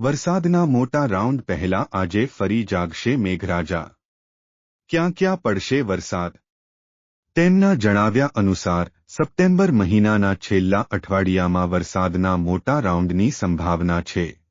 વરસાદના મોટા રાઉન્ડ પહેલા આજે ફરી જાગશે મેઘરાજા. ક્યાં ક્યાં પડશે વરસાદ? તેમના જણાવ્યા અનુસાર, સપ્ટેમ્બર મહિનાના છેલ્લા અઠવાડિયામાં વરસાદના મોટા રાઉન્ડની સંભાવના છે.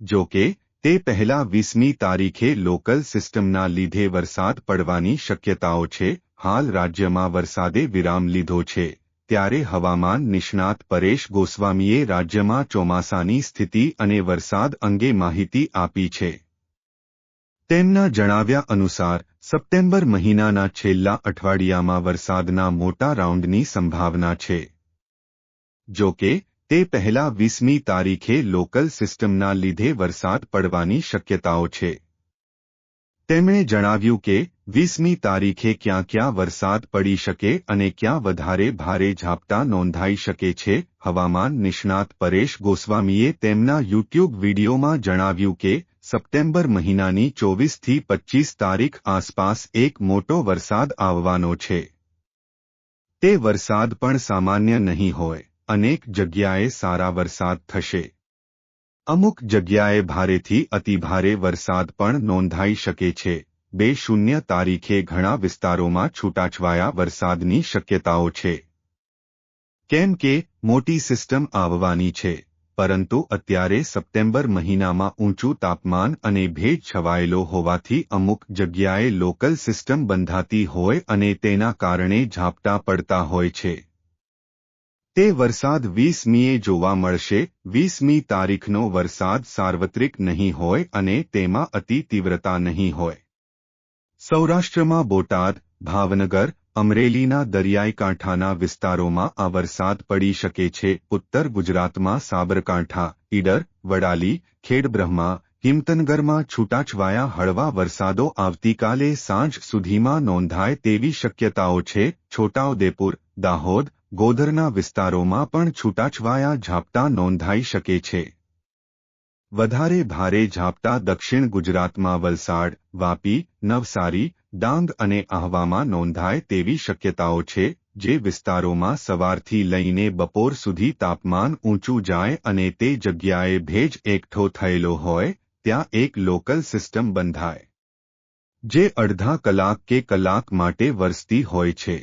જો કે, તે પહેલા વીસમી તારીખે લોકલ સિસ્ટમના લીધે વરસાદ પડવાની શક્યતાઓ છે. હાલ રાજ્યમાં વરસાદે વિરામ લીધો છે. ત્યારે હવામાન નિષ્ણાત પરેશ ગોસ્વામીએ રાજ્યમાં ચોમાસાની સ્થિતિ અને વરસાદ અંગે માહિતી આપી છે. તેમના જણાવ્યા અનુસાર, સપ્ટેમ્બર મહિનાના છેલ્લા અઠવાડિયામાં વરસાદના મોટા રાઉન્ડની સંભાવના છે. જો કે, તે પહેલા વીસમી તારીખે લોકલ સિસ્ટમના લીધે વરસાદ પડવાની શક્યતાઓ છે. તેમણે જણાવ્યું કે, વીસમી તારીખે ક્યાં ક્યાં વરસાદ પડી શકે અને ક્યાં વધારે ભારે ઝાપટા નોંધાઈ શકે છે, હવામાન નિષ્ણાત પરેશ ગોસ્વામીએ તેમના યુટ્યુબ વિડીયોમાં જણાવ્યું કે, સપ્ટેમ્બર મહિનાની ચોવીસથી પચ્ચીસ તારીખ આસપાસ એક મોટો વરસાદ આવવાનો છે. તે વરસાદ પણ સામાન્ય નહીં હોય, અનેક જગ્યાએ સારા વરસાદ થશે. અમુક જગ્યાએ ભારેથી અતિભારે વરસાદ પણ નોંધાઈ શકે છે. બે શૂન્ય તારીખે ઘણા વિસ્તારોમાં છૂટાછવાયા વરસાદની શક્યતાઓ છે. કેમ કે, મોટી સિસ્ટમ આવવાની છે, પરંતુ અત્યારે સપ્ટેમ્બર મહિનામાં ઊંચું તાપમાન અને ભેજ છવાયેલો હોવાથી અમુક જગ્યાએ લોકલ સિસ્ટમ બંધાતી હોય અને તેના કારણે ઝાપટા પડતા હોય છે. તે વરસાદ વીસમીએ જોવા મળશે. વીસમી તારીખનો વરસાદ સાર્વત્રિક નહીં હોય અને તેમાં અતિ તીવ્રતા નહીં હોય. સૌરાષ્ટ્રમાં બોટાદ, ભાવનગર, અમરેલીના દરિયાઈ કાંઠાના વિસ્તારોમાં આ વરસાદ પડી શકે છે. ઉત્તર ગુજરાતમાં સાબરકાંઠા, ઈડર, વડાલી, ખેડબ્રહ્મા, હિમતનગરમાં છૂટાછવાયા હળવા વરસાદો આવતીકાલે સાંજ સુધીમાં નોંધાય તેવી શક્યતાઓ છે. છોટાઉદેપુર, દાહોદ ગોધરના વિસ્તારોમાં પણ છૂટાછવાયા ઝાપટા નોંધાઈ શકે છે. વધારે ભારે ઝાપટા દક્ષિણ ગુજરાતમાં વલસાડ, વાપી, નવસારી, ડાંગ અને આહવામાં નોંધાય તેવી શક્યતાઓ છે, જે વિસ્તારોમાં સવારથી લઈને બપોર સુધી તાપમાન ઊંચું જાય અને તે જગ્યાએ ભેજ એકઠો થયેલો હોય, ત્યાં એક લોકલ સિસ્ટમ બંધાય, જે અડધા કલાક કે કલાક માટે વરસતી હોય છે.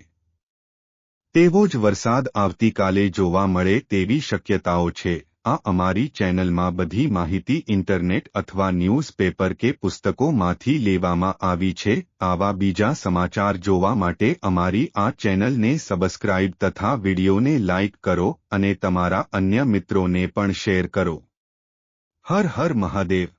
તેવો જ વરસાદ આવતીકાલે જોવા મળે તેવી શક્યતાઓ છે. આ અમારી ચેનલમાં બધી માહિતી ઇન્ટરનેટ અથવા ન્યૂઝપેપર કે પુસ્તકોમાંથી લેવામાં આવી છે. આવા બીજા સમાચાર જોવા માટે અમારી આ ચેનલને સબસ્ક્રાઇબ તથા વિડીયોને લાઇક કરો અને તમારા અન્ય મિત્રોને પણ શેર કરો. હર હર મહાદેવ.